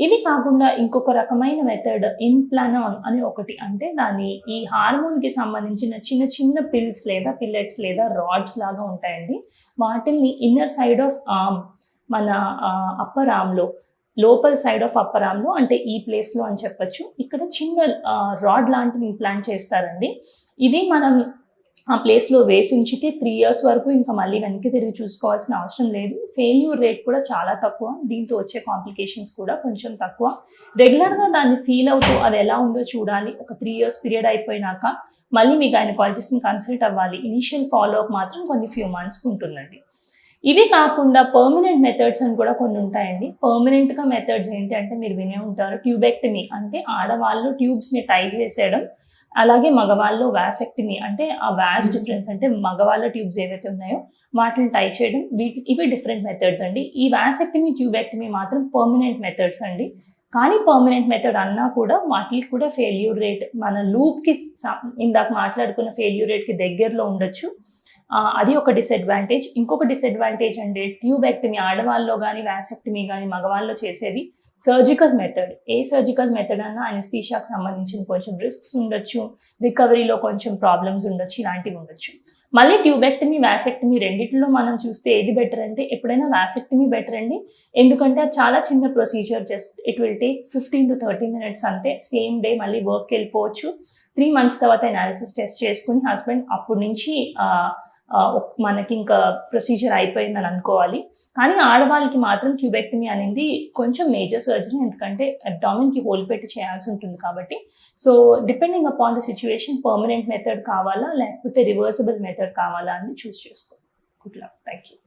ఇది కాకుండా ఇంకొక రకమైన మెథడ్ ఇన్ప్లానాన్ అని ఒకటి. అంటే దాని ఈ హార్మోన్కి సంబంధించిన చిన్న చిన్న పిల్స్ లేదా పిల్లెట్స్ లేదా రాడ్స్ లాగా ఉంటాయండి. వాటిల్ని ఇన్నర్ సైడ్ ఆఫ్ ఆర్మ్ మన అప్పర్ ఆర్మ్లో లోపల్ సైడ్ ఆఫ్ అప్పర్ ఆర్మ్లో అంటే ఈ ప్లేస్లో అని చెప్పొచ్చు. ఇక్కడ చిన్న రాడ్ లాంటిది ఇంప్లాంట్ చేస్తారండి. ఇది మనం ఆ ప్లేస్లో వేసి ఉంచితే త్రీ ఇయర్స్ వరకు ఇంకా మళ్ళీ వెనక్కి తిరిగి చూసుకోవాల్సిన అవసరం లేదు. ఫెయిల్యూర్ రేట్ కూడా చాలా తక్కువ. దీంతో వచ్చే కాంప్లికేషన్స్ కూడా కొంచెం తక్కువ. రెగ్యులర్గా దాన్ని ఫీల్ అవుతూ అది ఎలా ఉందో చూడాలి. ఒక త్రీ ఇయర్స్ పీరియడ్ అయిపోయినాక మళ్ళీ మీ గైనకాలజిస్ట్ని కన్సల్ట్ అవ్వాలి. ఇనీషియల్ ఫాలో అప్ మాత్రం కొన్ని ఫ్యూ మంత్స్కి ఉంటుందండి. ఇవి కాకుండా పర్మనెంట్ మెథడ్స్ అని కూడా కొన్ని ఉంటాయండి. పర్మనెంట్గా మెథడ్స్ ఏంటి అంటే మీరు వినే ఉంటారు. ట్యూబెక్టమీ అంటే ఆడవాళ్ళు ట్యూబ్స్ని టై చేసేయడం అలాగే మగవాళ్ళు వ్యాసెక్టమీ అంటే ఆ వ్యాస్ డిఫరెన్స్ అంటే మగవాళ్ళ ట్యూబ్స్ ఏవైతే ఉన్నాయో వాటిని టై చేయడం వీటి ఇవి డిఫరెంట్ మెథడ్స్ అండి. ఈ వ్యాసెక్టమీ ట్యూబెక్టమీ మాత్రం పర్మనెంట్ మెథడ్స్ అండి. కానీ పర్మనెంట్ మెథడ్ అన్నా కూడా వాటికి కూడా ఫెయిల్యూర్ రేట్ మన లూప్కి ఇందాక మాట్లాడుకున్న ఫెయిల్యూర్ రేట్కి దగ్గరలో ఉండొచ్చు. అది ఒక డిసడ్వాంటేజ్ ఇంకొక డిసడ్వాంటేజ్ అంటే ట్యూబెక్టమీ ఆడవాళ్ళలో కానీ వ్యాసెక్టమీ కానీ మగవాళ్ళలో చేసేది సర్జికల్ మెథడ్ ఏ సర్జికల్ మెథడ్ అన్నా అనస్థీషియాకి సంబంధించిన కొంచెం రిస్క్స్ ఉండొచ్చు రికవరీలో కొంచెం ప్రాబ్లమ్స్ ఉండొచ్చు ఇలాంటివి ఉండొచ్చు. మళ్ళీ ట్యూబెక్టమీ వ్యాసెక్టమీ రెండిట్లో మనం చూస్తే ఏది బెటర్ అంటే ఎప్పుడైనా వ్యాసెక్టమీ బెటర్ అండి. ఎందుకంటే అది చాలా చిన్న procedure just it will take fifteen to thirty minutes అంతే. సేమ్ డే మళ్ళీ వర్క్కి వెళ్ళిపోవచ్చు. త్రీ మంత్స్ తర్వాత అనాలిసిస్ టెస్ట్ చేసుకుని హస్బెండ్ అప్పటి నుంచి మనకి ఇంకా ప్రొసీజర్ అయిపోయిందని అనుకోవాలి. కానీ ఆడవాళ్ళకి మాత్రం ట్యూబెక్టమీ అనేది కొంచెం మేజర్ సర్జరీ ఎందుకంటే అబ్డామిన్కి హోల్ పెట్టి చేయాల్సి ఉంటుంది కాబట్టి. So depending upon the situation permanent method కావాలా లేకపోతే రివర్సిబుల్ మెథడ్ కావాలా అని చూస్ చేసుకో. Good luck thank you